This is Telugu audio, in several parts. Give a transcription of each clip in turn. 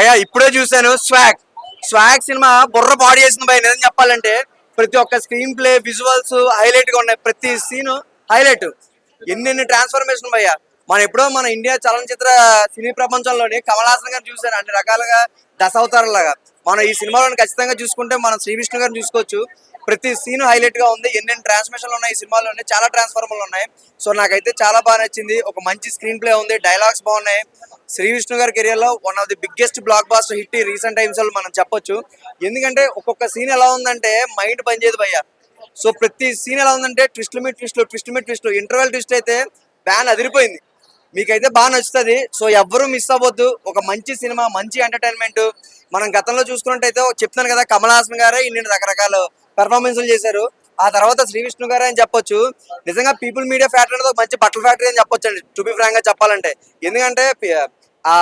భయ ఇప్పుడే చూశాను. స్వాగ్. స్వాగ్ సినిమా బుర్ర బాడీ చేసింది భయ నిజం చెప్పాలంటే ప్రతి ఒక్క స్క్రీన్ ప్లే విజువల్స్ హైలైట్గా ఉన్నాయి. ప్రతి సీన్ హైలైట్ ఎన్నెన్ని ట్రాన్స్ఫర్మేషన్ భయ్య. మనం ఎప్పుడో మన ఇండియా చలనచిత్ర సినీ ప్రపంచంలోని కమలాసన్ హాసన్ గారిని చూసాను అన్ని రకాలుగా దశావతారంలాగా మనం ఈ సినిమాలను ఖచ్చితంగా చూసుకుంటే మనం శ్రీ విష్ణు గారిని చూసుకోవచ్చు. ప్రతి సీన్ హైలైట్గా ఉంది. ఎన్నెన్ని ట్రాన్స్మిషన్లు ఉన్నాయి ఈ సినిమాలోనే చాలా ట్రాన్స్ఫార్మర్లు ఉన్నాయి. సో నాకైతే చాలా బాగా నచ్చింది. ఒక మంచి స్క్రీన్ ప్లే ఉంది డైలాగ్స్ బాగున్నాయి. శ్రీ విష్ణు గారి కెరియర్లో one of the biggest blockbuster hit ఈ రీసెంట్ టైమ్స్లో మనం చెప్పొచ్చు. ఎందుకంటే ఒక్కొక్క సీన్ ఎలా ఉందంటే మైండ్ పనిచేయదు భయ్య. సో ప్రతి సీన్ ఎలా ఉందంటే ట్విస్ట్లు మీ ట్విస్ట్లు ట్విస్ట్ మీ ట్విస్ట్ ఇంటర్వెల్ ట్విస్ట్ అయితే బ్యాన్ అదిరిపోయింది. మీకైతే బాగా నచ్చుతుంది. సో ఎవ్వరూ మిస్ అవ్వద్దు. ఒక మంచి సినిమా మంచి ఎంటర్టైన్మెంట్ మనం గతంలో చూసుకున్నట్టయితే చెప్తాను కదా కమల్ హాసన్ గారే ఇన్ని రకరకాల పెర్ఫార్మెన్స్లు చేశారు. ఆ తర్వాత శ్రీ విష్ణు గారే అని చెప్పొచ్చు. నిజంగా పీపుల్ మీడియా ఫ్యాక్టరీ అనేది ఒక మంచి బట్టల ఫ్యాక్టరీ అని చెప్పొచ్చు అండి టు బి ఫ్రాంక్గా చెప్పాలంటే. ఎందుకంటే ఆ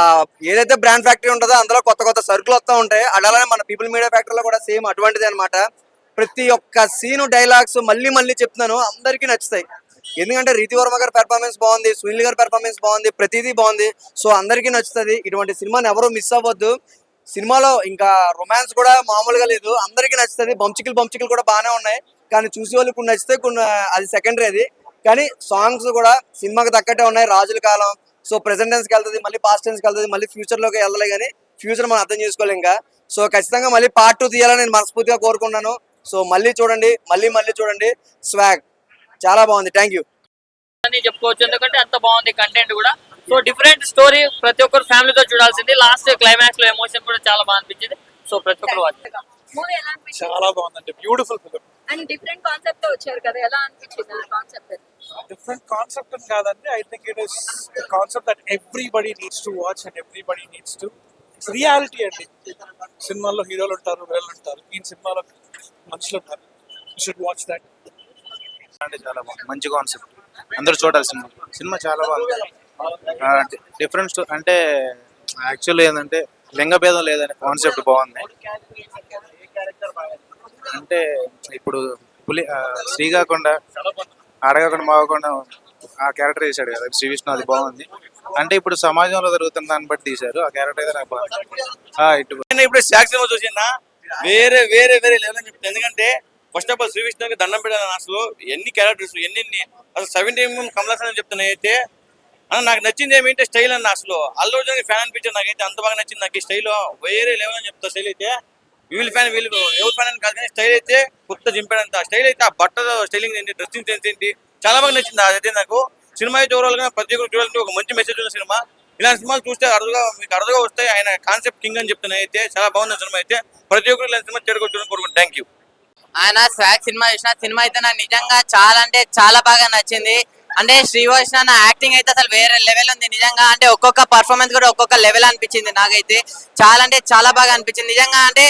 ఏదైతే బ్రాండ్ ఫ్యాక్టరీ ఉంటుందో అందులో కొత్త కొత్త సరుకులు వస్తూ ఉంటాయి. అలానే మన పీపుల్ మీడియా ఫ్యాక్టరీలో కూడా సేమ్ అటువంటిది అనమాట ప్రతి ఒక్క సీను డైలాగ్స్ మళ్ళీ మళ్ళీ చెప్తున్నాను. అందరికీ నచ్చుతాయి. ఎందుకంటే రీతి వర్మ గారి పెర్ఫార్మెన్స్ బాగుంది సునీల్ గారి పెర్ఫార్మెన్స్ బాగుంది ప్రతిదీ బాగుంది. సో అందరికీ నచ్చుతుంది. ఇటువంటి సినిమాని ఎవరు మిస్ అవ్వద్దు. సినిమాలో ఇంకా రొమాన్స్ కూడా మామూలుగా లేదు. అందరికీ నచ్చుతుంది. బంచికలు బంచికలు కూడా బాగానే ఉన్నాయి. కానీ చూసే వాళ్ళు కొన్ని నచ్చితే కొన్ని అది సెకండరీ అది. కానీ సాంగ్స్ కూడా సినిమాకి తగ్గట్టే ఉన్నాయి. రాజుల కాలం. సో ప్రెసెంట్ టెన్స్కి వెళ్తుంది మళ్ళీ పాస్ట్ టెన్స్కి వెళ్తుంది మళ్ళీ ఫ్యూచర్లోకి వెళ్ళలే కానీ ఫ్యూచర్ మనం అర్థం చేసుకోవాలి ఇంకా. సో ఖచ్చితంగా మళ్ళీ పార్ట్ టూ తీయాలని నేను మనస్ఫూర్తిగా కోరుకున్నాను సో మళ్ళీ చూడండి మళ్ళీ మళ్ళీ చూడండి. స్వాగ్ చాలా బాగుంది. థ్యాంక్ యూ చెప్పుకోవచ్చు. ఎందుకంటే అంత బాగుంది కంటెంట్ కూడా. సో డిఫరెంట్ స్టోరీ ప్రతి ఒక్కరు ఫ్యామిలీతో చూడాల్సింది. లాస్ట్ క్లైమాక్స్లో ఎమోషన్ కూడా చాలా బాగా అనిపించింది. సో ప్రతి ఒక్కరు watch. చేయాలి. మూవీ ఎలా అనిపించింది? చాలా బాగుందండి. బ్యూటిఫుల్ ఫిలిం అండ్ డిఫరెంట్ కాన్సెప్ట్తో వచ్చారు కదా ఎలా అనిపించింది ఆ కాన్సెప్ట్ డిఫరెంట్ కాన్సెప్ట్ అని కాదండి. I think it is concept that everybody needs to watch and everybody needs to reality అండి. సినిమాల్లో హీరోలు ఉంటారు వీళ్ళు ఉంటారు. ఈ సినిమాలో మనుషులు ఉంటారు. షుడ్ వాచ్ దట్ అంటే చాలా బాగుంది. మంచి కాన్సెప్ట్ అందరూ చూడాలి సినిమా సినిమా చాలా బాగుంది. డిఫరెన్స్ అంటే యాక్చువల్ ఏంటంటే లింగ భేదం లేదనే కాన్సెప్ట్ బాగుంది. అంటే ఇప్పుడు పులి స్త్రీ కాకుండా అడగకుండా మాగకుండా ఆ క్యారెక్టర్ వేసాడు కదా శ్రీ విష్ణు అది బాగుంది. అంటే ఇప్పుడు సమాజంలో జరుగుతున్న దాన్ని బట్టి తీశారు. ఆ క్యారెక్టర్ అయితే నాకు బాగుంది. ఇటు నేను ఇప్పుడు శాక్ చూసినా వేరే వేరే వేరే లెవెల్ అని చెప్తాను. ఎందుకంటే ఫస్ట్ ఆఫ్ ఆల్ శ్రీ విష్ణుకి దండం పెట్టాను అసలు. ఎన్ని క్యారెక్టర్స్ ఎన్ని అసలు సెవెంటీ కమలాసన్ అని చెప్తున్నాయి అయితే అన్న నాకు నచ్చింది ఏమిటంటే స్టైల్ అన్న అసలు. అల్లు అర్జున్ ఫ్యాన్ అనిపించింది నాకైతే అంత బాగా నచ్చింది నాకు ఈ స్టైల్ వేరే లెవెల్ అని చెప్తా స్టైల్ అయితే. వీళ్ళు ఫ్యాన్ వీళ్ళు ఎవరి ఫ్యాన్ అని కాదు కానీ స్టైల్ అయితే కొత్త చింపాడంత. స్టైల్ అయితే ఆ బట్ట స్టైలింగ్ ఏంటి డ్రెస్సింగ్ సెన్స్ ఏంటి చాలా బాగా నచ్చింది అదైతే నాకు. సినిమా అయితే ఓవరాల్గా ప్రతి ఒక్కరు చూడాలంటే ఒక మంచి మెసేజ్ ఉన్న సినిమా. ఇలాంటి సినిమాలు చూస్తే అరుదుగా మీకు అరుదుగా వస్తాయి. ఆయన కాన్సెప్ట్ కింగ్ అని చెప్తున్నా అయితే చాలా బాగుంది సినిమా అయితే. ప్రతి ఒక్కరు ఇలాంటి సినిమా చేరుకోవచ్చు కోరుకుంటాను థ్యాంక్ యూ ఆయన స్వాగ్ సినిమా చూసిన సినిమా అయితే నాకు నిజంగా చాలా అంటే చాలా బాగా నచ్చింది. అంటే శ్రీవోష్ణ నా యాక్టింగ్ అయితే అసలు వేరే లెవెల్ ఉంది. నిజంగా అంటే ఒక్కొక్క పర్ఫార్మెన్స్ కూడా ఒక్కొక్క లెవెల్ అనిపించింది నాకైతే. చాలా అంటే చాలా బాగా అనిపించింది. నిజంగా అంటే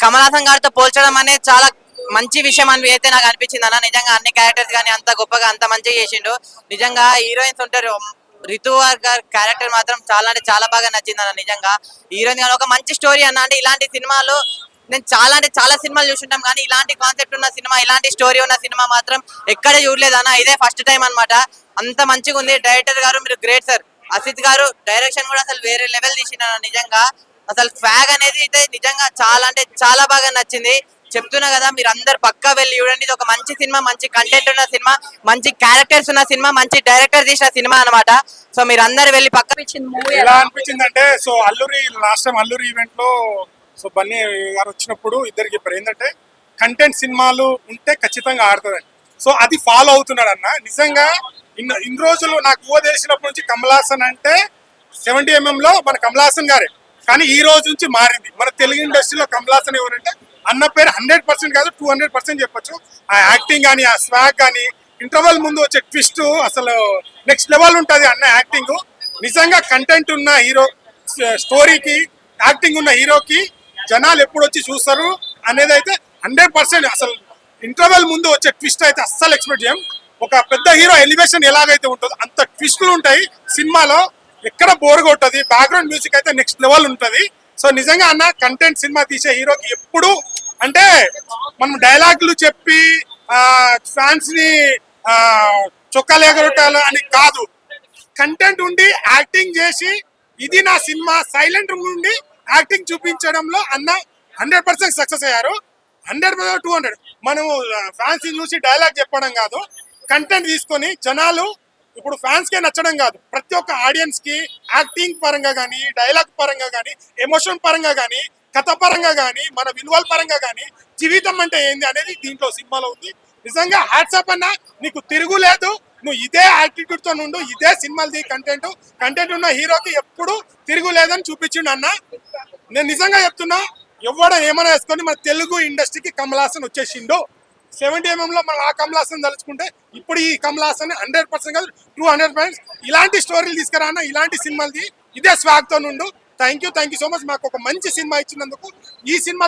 కమలాసన్ గారితో పోల్చడం అనేది చాలా మంచి విషయం అని అయితే నాకు అనిపించింది అన్న. నిజంగా అన్ని క్యారెక్టర్స్ కానీ అంత గొప్పగా అంత మంచిగా చేసిండు. నిజంగా హీరోయిన్స్ ఉంటారు. రితు గారి క్యారెక్టర్ మాత్రం చాలా అంటే చాలా బాగా నచ్చింది అన్న. నిజంగా హీరోయిన్ కానీ ఒక మంచి స్టోరీ అన్న. అంటే ఇలాంటి సినిమాలు నేను చాలా అంటే చాలా సినిమాలు చూసుంటాం కానీ ఇలాంటి కాన్సెప్ట్ ఉన్న సినిమా ఇలాంటి స్టోరీ ఉన్న సినిమా మాత్రం ఎక్కడ చూడలేదు. అన్న ఇదే ఫస్ట్ టైం అన్నమాట. అంత మంచిగా ఉంది. డైరెక్టర్ గారు మీరు గ్రేట్ సార్ అసిత్ గారు డైరెక్షన్ కూడా అసలు వేరే లెవెల్ తీసిన నిజంగా. అసలు ఫ్యాగ్ అనేది అయితే నిజంగా చాలా అంటే చాలా బాగా నచ్చింది. చెప్తున్నా కదా మీరు అందరు పక్కా వెళ్ళి చూడండి. ఇది ఒక మంచి సినిమా మంచి కంటెంట్ ఉన్న సినిమా మంచి క్యారెక్టర్స్ ఉన్న సినిమా మంచి డైరెక్టర్ తీసిన సినిమా అన్నమాట. సో మీరు అందరు వెళ్ళి పక్క మూవీ ఎలా అనిపించింది అంటే so Alluri last time Alluri ఈవెంట్లో సో బన్నీ గారు వచ్చినప్పుడు ఇద్దరికి చెప్పారు. ఏంటంటే కంటెంట్ సినిమాలు ఉంటే ఖచ్చితంగా ఆడుతుందండి సో అది ఫాలో అవుతున్నాడు అన్న. నిజంగా ఇన్ని ఇన్ని రోజులు నాకు ఊహ తెలిసినప్పటి నుంచి కమలాసన్ అంటే సెవెంటీ ఎంఎం లో మన కమలాసన్ గారే. కానీ ఈ రోజు నుంచి మారింది. మన తెలుగు ఇండస్ట్రీలో కమలాసన్ ఎవరంటే అన్న పేరు హండ్రెడ్ పర్సెంట్ కాదు టూ హండ్రెడ్ పర్సెంట్ చెప్పొచ్చు. ఆ యాక్టింగ్ కానీ ఆ స్వాగ్ కానీ ఇంటర్వల్ ముందు వచ్చే ట్విస్ట్ అసలు నెక్స్ట్ లెవెల్ ఉంటుంది అన్న యాక్టింగ్ నిజంగా కంటెంట్ ఉన్న హీరో స్టోరీకి యాక్టింగ్ ఉన్న హీరోకి జనాలు ఎప్పుడు వచ్చి చూస్తారు అనేది అయితే హండ్రెడ్ పర్సెంట్ అసలు ఇంటర్వెల్ ముందు వచ్చే ట్విస్ట్ అయితే అస్సలు ఎక్స్పెక్ట్ చేయం. ఒక పెద్ద హీరో ఎలివేషన్ ఎలాగైతే ఉంటుందో అంత ట్విస్టులు ఉంటాయి. సినిమాలో ఎక్కడ బోర్ కొట్టది బ్యాక్గ్రౌండ్ మ్యూజిక్ అయితే నెక్స్ట్ లెవెల్ ఉంటుంది. సో నిజంగా అన్న కంటెంట్ సినిమా తీసే హీరోకి ఎప్పుడు అంటే మనం డైలాగులు చెప్పి ఫ్యాన్స్ని ఆ, చొక్కాలు అని కాదు. కంటెంట్ ఉండి యాక్టింగ్ చేసి ఇది నా సినిమా సైలెంట్ నుండి యాక్టింగ్ చూపించడంలో అన్న హండ్రెడ్ పర్సెంట్ సక్సెస్ అయ్యారు. Hundred percent two hundred. మనము ఫ్యాన్స్ చూసి డైలాగ్ చెప్పడం కాదు. కంటెంట్ తీసుకొని జనాలు ఇప్పుడు ఫ్యాన్స్కే నచ్చడం కాదు. ప్రతి ఒక్క ఆడియన్స్కి యాక్టింగ్ పరంగా కానీ డైలాగ్ పరంగా కానీ ఎమోషన్ పరంగా కానీ కథ పరంగా కానీ మన విలువల పరంగా కానీ జీవితం అంటే ఏంది అనేది దీంట్లో సినిమాలో ఉంది. నిజంగా హ్యాట్సాప్ అన్న నీకు తిరుగులేదు నువ్వు ఇదే యాటిట్యూడ్తో నుండు ఇదే సినిమాలది కంటెంట్ కంటెంట్ ఉన్న హీరోకి ఎప్పుడు తిరుగులేదని చూపించిండు అన్న. నేను నిజంగా చెప్తున్నా ఎవడ ఏమైనా వేసుకొని మన తెలుగు ఇండస్ట్రీకి కమలాసన్ వచ్చేసిండు. సెవెంటీ ఎంఎం లో మనం ఆ కమలాసన్ తలుచుకుంటే ఇప్పుడు ఈ కమలాసన్ హండ్రెడ్ పర్సెంట్ కాదు టూ హండ్రెడ్ పర్సెంట్ ఇలాంటి స్టోరీలు తీసుకురా అన్న ఇలాంటి సినిమాలది ఇదే స్వాగ్తో నుండు thank you thank you so much మాకు ఒక మంచి సినిమా ఇచ్చినందుకు. ఈ సినిమా